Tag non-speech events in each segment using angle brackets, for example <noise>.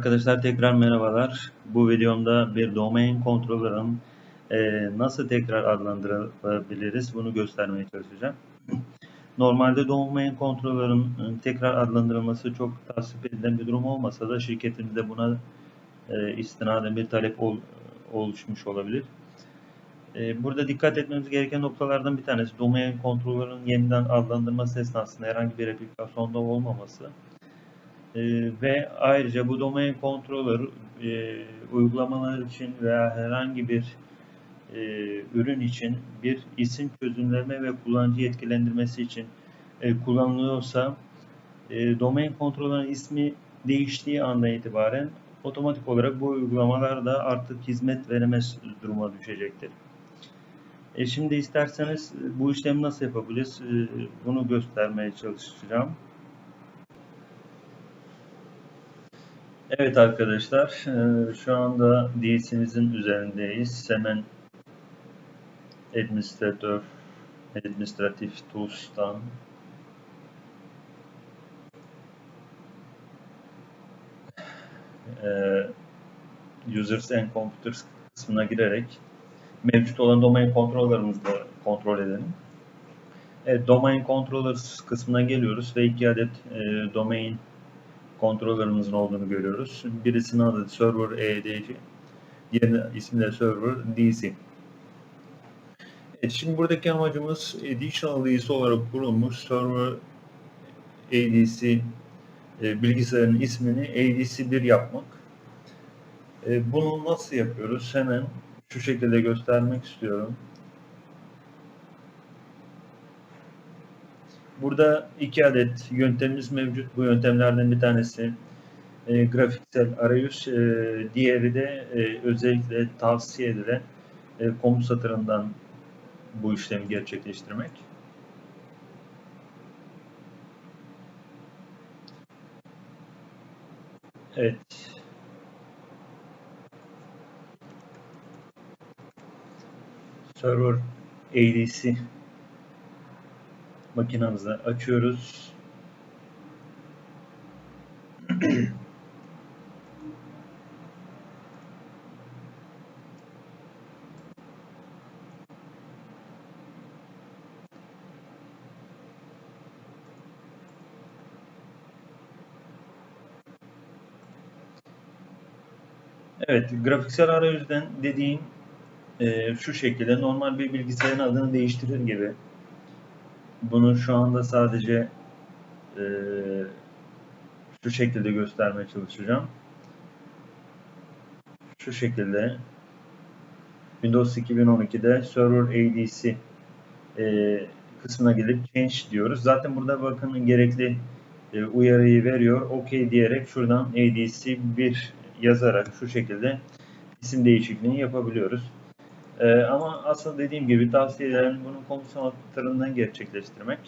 Arkadaşlar tekrar merhabalar. Bu videomda bir domain controller'ın e, nasıl tekrar adlandırabiliriz bunu göstermeye çalışacağım. Normalde domain controller'ın e, tekrar adlandırılması çok tasvip edilen bir durum olmasa da şirketimizde buna e, istinaden bir talep ol, oluşmuş olabilir. E, burada dikkat etmemiz gereken noktalardan bir tanesi domain controller'ın yeniden adlandırması esnasında herhangi bir replikasyonda olmaması. E, ve ayrıca bu domain controller e, uygulamalar için veya herhangi bir e, ürün için bir isim çözümleme ve kullanıcı yetkilendirmesi için e, kullanılıyorsa e, domain controller'ın ismi değiştiği anda itibaren otomatik olarak bu uygulamalar da artık hizmet veremez duruma düşecektir. E şimdi isterseniz bu işlemi nasıl yapabiliriz? E, bunu göstermeye çalışacağım. Evet arkadaşlar, e, şu anda DLC'mizin üzerindeyiz. Hemen administratör, administratif tools'tan e, users and computers kısmına girerek mevcut olan domain controller'ımızı kontrol edelim. Evet, domain controllers kısmına geliyoruz ve iki adet e, domain kontrollerimizin olduğunu görüyoruz. Birisinin adı server EDC, diğerinin ismi de server DC. Evet, şimdi buradaki amacımız additional DC olarak kurulmuş server ADC e, bilgisayarın ismini ADC1 yapmak. E, bunu nasıl yapıyoruz? Hemen şu şekilde göstermek istiyorum. Burada iki adet yöntemimiz mevcut. Bu yöntemlerden bir tanesi e, grafiksel arayüz, e, diğeri de e, özellikle tavsiye edilen e, komut satırından bu işlemi gerçekleştirmek. Evet. Server ADC makinamızı açıyoruz. Evet, grafiksel arayüzden dediğim e, şu şekilde normal bir bilgisayarın adını değiştirir gibi bunu şu anda sadece e, şu şekilde göstermeye çalışacağım. Şu şekilde Windows 2012'de Server ADC e, kısmına gelip Change diyoruz. Zaten burada bakın gerekli e, uyarıyı veriyor. OK diyerek şuradan ADC 1 yazarak şu şekilde isim değişikliğini yapabiliyoruz. Ee, ama aslında dediğim gibi tavsiye ederim bunu komisyon hatlarından gerçekleştirmek.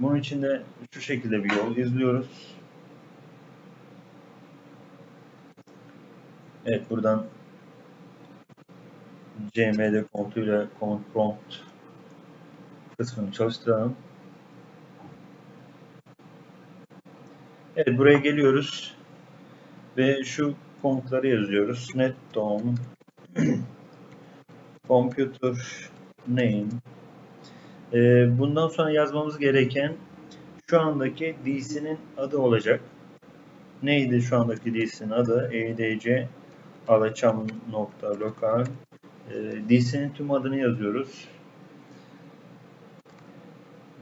Bunun için de şu şekilde bir yol izliyoruz. Evet buradan cmd komutuyla command prompt kısmını çalıştıralım. Evet buraya geliyoruz ve şu komutları yazıyoruz. net dom <clears throat> computer name. Ee, bundan sonra yazmamız gereken şu andaki DC'nin adı olacak. Neydi şu andaki DC'nin adı? edc alaçam nokta lokal ee, DC'nin tüm adını yazıyoruz.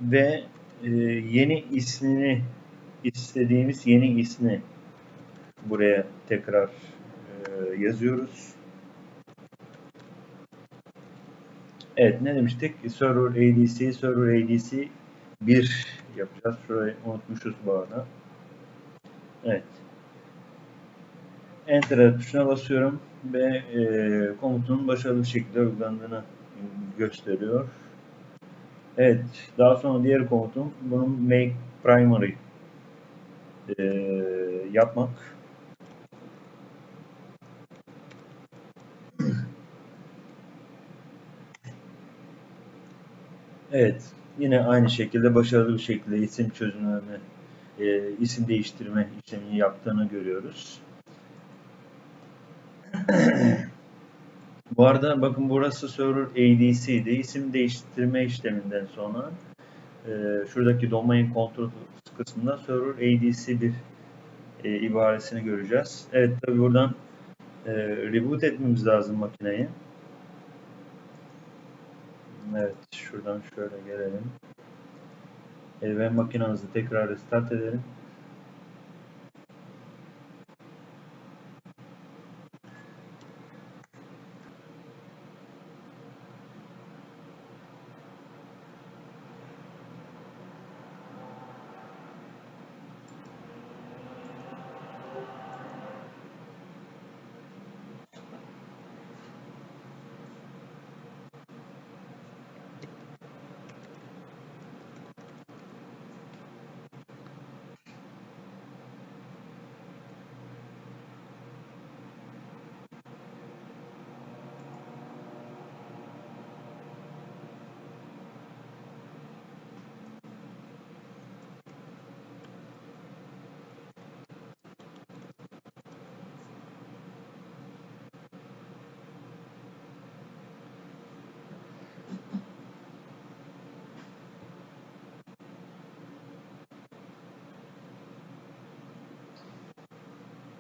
Ve e, yeni ismini istediğimiz yeni ismi buraya tekrar e, yazıyoruz. Evet ne demiştik? Server ADC, Server ADC 1 yapacağız. Şurayı unutmuşuz bu arada. Evet. Enter tuşuna basıyorum ve e, komutunun başarılı şekilde uygulandığını gösteriyor. Evet. Daha sonra diğer komutum bunun make primary e, yapmak. Evet, yine aynı şekilde başarılı bir şekilde isim çözümleme, e, isim değiştirme işlemini yaptığını görüyoruz. Bu arada bakın burası server ADC'di. İsim değiştirme işleminden sonra e, şuradaki domain kontrol kısmında server ADC bir e, ibaresini göreceğiz. Evet tabi buradan e, reboot etmemiz lazım makineyi. Evet şuradan şöyle gelelim. E, ve makinamızı tekrar restart edelim.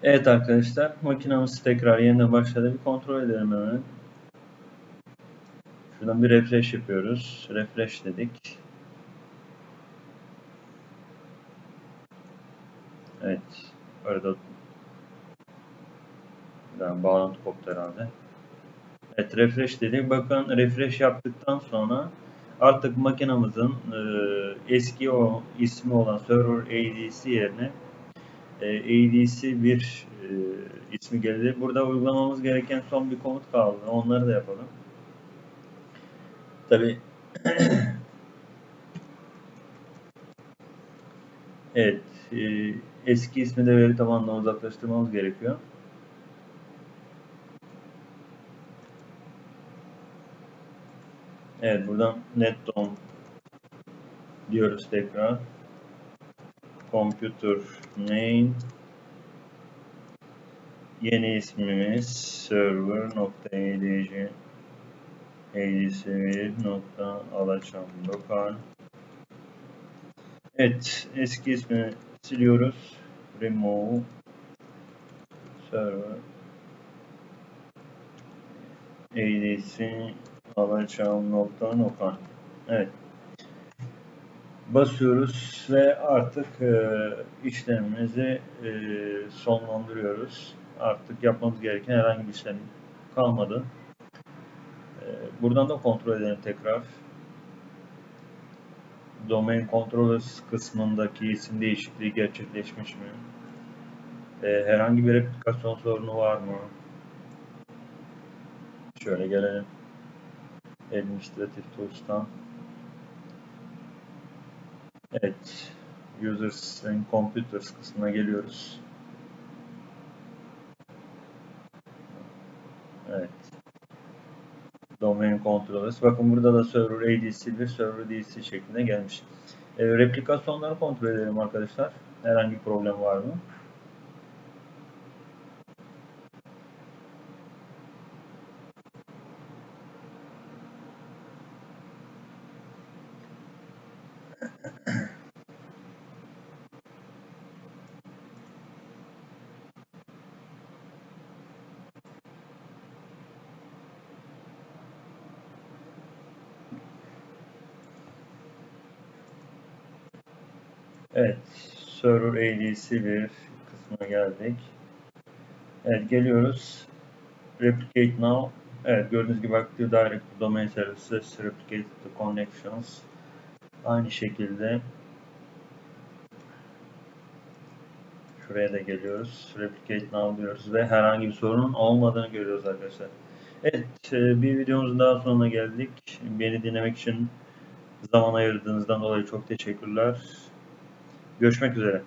Evet arkadaşlar makinamız tekrar yeniden başladı. Bir kontrol edelim hemen. Şuradan bir refresh yapıyoruz. Refresh dedik. Evet. Arada yani bağlantı koptu herhalde. Evet refresh dedik. Bakın refresh yaptıktan sonra artık makinamızın e, eski o ismi olan server ADC yerine e, ADC bir e, ismi geldi. Burada uygulamamız gereken son bir komut kaldı. Onları da yapalım. Tabi <clears throat> evet e, eski ismi de veri tabanından uzaklaştırmamız gerekiyor. Evet buradan netdom diyoruz tekrar computer name yeni ismimiz server.adc adc1.alaçam lokal. Evet eski ismi siliyoruz. Remove server. Adc alaçam.lokal Evet basıyoruz ve artık e, işlemimizi e, sonlandırıyoruz. Artık yapmamız gereken herhangi bir işlem kalmadı. E, buradan da kontrol edelim tekrar. Domain Controllers kısmındaki isim değişikliği gerçekleşmiş mi? E, herhangi bir replikasyon sorunu var mı? Şöyle gelelim. Administrative Tools'tan Evet. Users and Computers kısmına geliyoruz. Evet. Domain Controllers. Bakın burada da Server ADC bir Server DC şeklinde gelmiş. E, replikasyonları kontrol edelim arkadaşlar. Herhangi problem var mı? Evet, Server ADC bir kısmına geldik. Evet, geliyoruz. Replicate now. Evet, gördüğünüz gibi Active Directory Domain Services Replicate the Connections. Aynı şekilde şuraya da geliyoruz. Replicate now diyoruz ve herhangi bir sorunun olmadığını görüyoruz arkadaşlar. Evet, e, bir videomuzun daha sonuna geldik. Beni dinlemek için zaman ayırdığınızdan dolayı çok teşekkürler. Görüşmek üzere.